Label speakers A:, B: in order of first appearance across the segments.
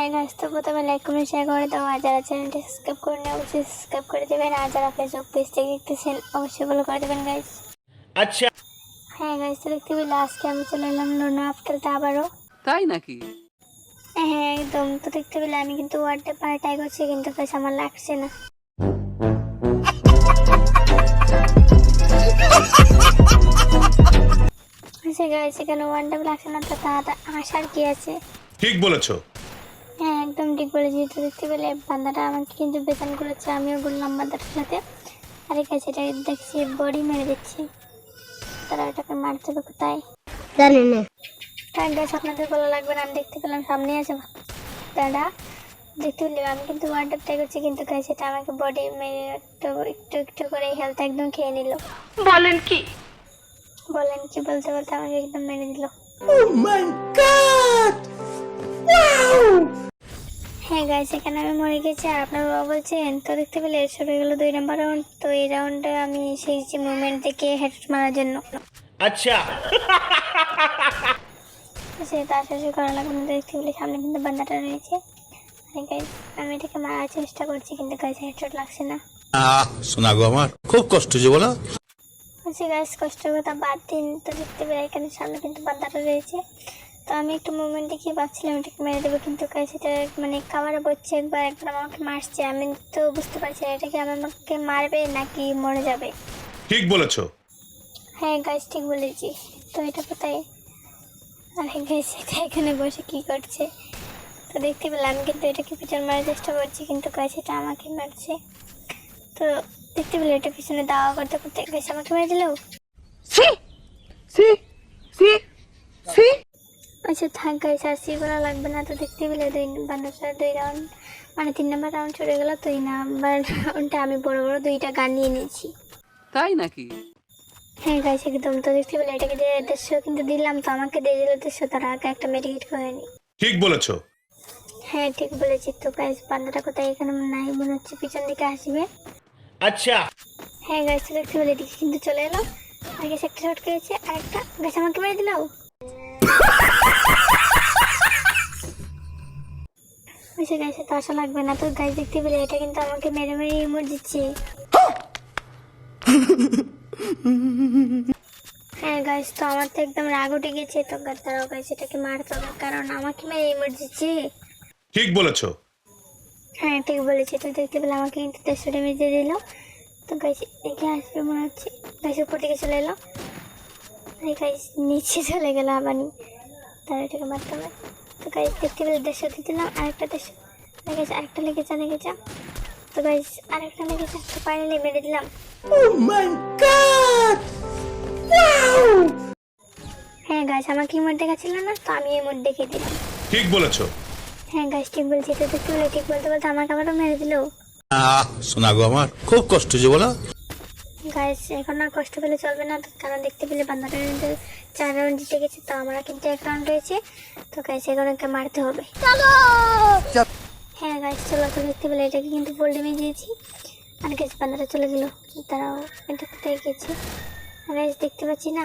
A: হ্যাঁ গাইস তো প্রথমে লাইক কমেন্ট শেয়ার করে দাও। আর যারা চ্যানেলটি সাবস্ক্রাইব করে নেয় অবশ্যই সাবস্ক্রাইব করে দেবেন। আর যারা ফেসবুক পেজ থেকে দেখতেছেন অবশ্যই ফলো করে দেবেন গাইস
B: আচ্ছা।
A: হ্যাঁ গাইস তো দেখতে পেলে আজকে আমি চলে এলাম লোনা আপ খেলতে আবারও।
C: তাই নাকি?
A: হ্যাঁ একদম। তো দেখতে পেলে আমি কিন্তু ওয়ার্ডে পাড়া ট্রাই করছি কিন্তু বেশ আমার লাগছে না। আচ্ছা গাইস এখানে ওয়ান ডাবল লাগছে না তো তাহলে আসার কি আছে?
B: ঠিক বলেছ।
A: হ্যাঁ একদম ঠিক বলেছি তো দেখতে পেলে বান্দাটা আমাকে কিন্তু বেতন করেছে আমিও বললাম বান্দাটার সাথে। আরে কাছে এটা দেখছি বডি মেরে দিচ্ছি। তারা এটাকে মারতে হবে কোথায়?
D: জানি না।
A: তার গাছ আপনাদের ভালো লাগবে না আমি দেখতে পেলাম সামনে আছে। দাদা দেখতে পেলাম আমি কিন্তু ওয়ার্ডার ট্রাই করছি কিন্তু গাছ এটা আমাকে বডি মেরে একটু একটু একটু করে হেলথ একদম খেয়ে নিল।
E: বলেন কি?
A: বলেন কি বলতে বলতে আমাকে একদম মেরে দিল। হ্যাঁ গাইস এখানে আমি মরে গেছি আর আপনার বাবা বলছেন তো দেখতে পেলে সরে গেল দুই নম্বর রাউন্ড তো এই রাউন্ডে আমি সেই যে মুভমেন্ট থেকে হেড মারার জন্য।
B: আচ্ছা।
A: সে তার শেষে করা লাগবে না দেখতে পেলে সামনে কিন্তু বান্দাটা রয়েছে। আরে গাইস আমি এটাকে মারার চেষ্টা করছি কিন্তু গাইস হেডশট লাগছে না।
F: আহ শোনা গো আমার খুব কষ্ট যে বলো।
A: বলছি গাইস কষ্টের কথা বাদ দিন। তো দেখতে পেলে এখানে সামনে কিন্তু বান্দাটা রয়েছে। তো আমি একটু মুভমেন্ট দেখিয়ে ভাবছিলাম এটাকে মেরে দেবো। কিন্তু গাইস এটা মানে কাভারে বলছে একবার একবার আমাকে মারছে। আমি তো বুঝতে পারছি না এটাকে আমাকে মারবে নাকি মরে যাবে?
B: ঠিক বলেছ।
A: হ্যাঁ গাইস ঠিক বলেছি। তো এটা কোথায়? আরে গাইস এটা এখানে বসে কি করছে? তো দেখতে পেলাম কিন্তু এটাকে পিছন মারার চেষ্টা করছি কিন্তু গাছ এটা আমাকে মারছে। তো দেখতে পেলে এটা পিছনে দাওয়া করতে করতে গাছ আমাকে মেরে দিল? আচ্ছা থাক গাইস আর সি বলা লাগবে না। তো দেখতে পেলে দুই বান্দাটা দুই রাউন্ড মানে তিন নম্বর রাউন্ড চলে গেল দুই নাম্বার রাউন্ডটা আমি বড় বড় দুইটা গান নিয়ে নিয়েছি।
C: তাই নাকি?
A: হ্যাঁ গাইস একদম। তো দেখতে পেলে এটাকে যে দেড়শো কিন্তু দিলাম তো আমাকে দিয়ে দিল দেড়শো তার আগে একটা মেডিকেট করে নি।
B: ঠিক বলেছ।
A: হ্যাঁ ঠিক বলেছি। তো গাইস বান্দাটা কোথায়? এখানে নাই মনে হচ্ছে পিছন দিকে আসবে।
B: আচ্ছা।
A: হ্যাঁ গাইস দেখতে পেলে এদিকে কিন্তু চলে এলো। আগে একটা শট খেয়েছে আর একটা গাছ আমাকে মেরে দিল? বুঝে গেছে তো আসা লাগবে না। তো গাছ দেখতে পেলে এটা কিন্তু আমাকে মেরে মেরে ইমোট দিচ্ছে। হ্যাঁ গাইস তো আমার তো একদম রাগ উঠে গেছে। তো তারাও গাইস এটাকে মারতে হবে কারণ আমাকে মেরে ইমোট দিচ্ছে।
B: ঠিক বলেছ।
A: হ্যাঁ ঠিক বলেছি। তো দেখতে পেলে আমাকে কিন্তু দেড়শো ড্যামেজ দিয়ে দিল। তো গাইস এগিয়ে আসবে মনে হচ্ছে। গাইস উপর দিকে চলে এলো। গাইস নিচে চলে গেল আবার তার এটাকে মারতে হবে তো গাইস দেখতে পেলে দেড়শো দিয়ে দিলাম আরেকটা দেড়শো। লেগেছে আরেকটা লেগেছে লেগেছে তো আরেকটা লেগেছে তো ফাইনালি মেরে দিলাম। হ্যাঁ গাইস আমাকে ইমোট দেখাচ্ছিল না? তো আমি ইমোট দেখিয়ে দিলাম।
B: ঠিক বলেছ।
A: হ্যাঁ গাইস ঠিক বলছি তো দেখতে পেলে ঠিক বলতে বলতে আমাকে আবারও মেরে দিলো।
F: আহ শোনা গো আমার খুব কষ্ট যে বলো।
A: গাইস এখন আর কষ্ট পেলে চলবে না। কারণ দেখতে পেলে বান্দাটা কিন্তু চার রাউন্ড জিতে গেছে তো আমরা কিন্তু এক রাউন্ড রয়েছে। তো গাইস এখন ওকে মারতে হবে। হ্যাঁ গাইস চলো তো দেখতে পেলে এটাকে কিন্তু ফুল ড্যামেজ দিয়েছি। আর গাইস বান্দাটা চলে গেল। তারাও এটা কোথায় গেছে? গাইস দেখতে পাচ্ছি না।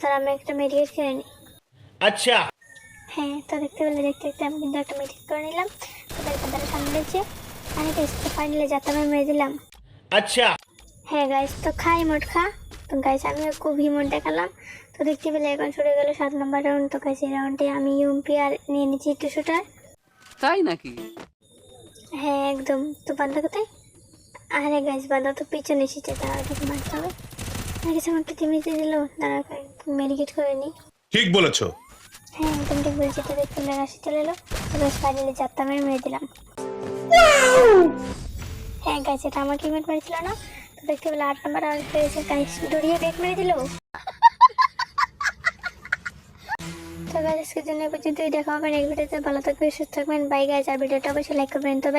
A: তারা আমি একটা মেডিকেট কিনে নিই
B: আচ্ছা।
A: হ্যাঁ তো দেখতে পেলে দেখতে দেখতে আমি কিন্তু একটা মেডিকেট করে নিলাম। তো গাইস বান্দাটা সামনে রয়েছে। আর গাইস তো ফাইনালি যাতে আমি মেরে দিলাম।
B: আচ্ছা।
A: হ্যাঁ গাইস তো খাই মোট খা। তো গাইস আমি খুব হিমোট দেখালাম। তো দেখতে পেলে এখন শুরু গেল সাত নম্বর রাউন্ড তো গাইস এই রাউন্ডে আমি ইউএমপি আর নিয়ে নিচ্ছি একটু শুটার
C: তাই নাকি?
A: হ্যাঁ একদম। তো বান্ধা কোথায়? আরে গাইস বান্ধা তো পিছনে এসেছে তারা মারতে হবে। আর কিছু আমাকে টিমে দিয়ে দিল তারা মেডিকেট করে নি।
B: ঠিক বলেছ।
A: হ্যাঁ একদম ঠিক বলছি। তো দেখতে পেলে রাশি চলে এলো। তো ফাইনালি চারটা মেরে মেরে দিলাম। হ্যাঁ গাইস এটা আমাকে ইমেট মেরেছিল না। দেখতে পেলে আট নম্বর আর পেয়েছে গাইস দড়িয়ে ব্রেক মেরে দিল? তো আজকের জন্য পর্যন্তই। দেখা হবে নেক্সট ভিডিওতে ভালো থাকবেন, সুস্থ থাকবেন। বাই আছে আর ভিডিওটা অবশ্যই লাইক করবেন। তবে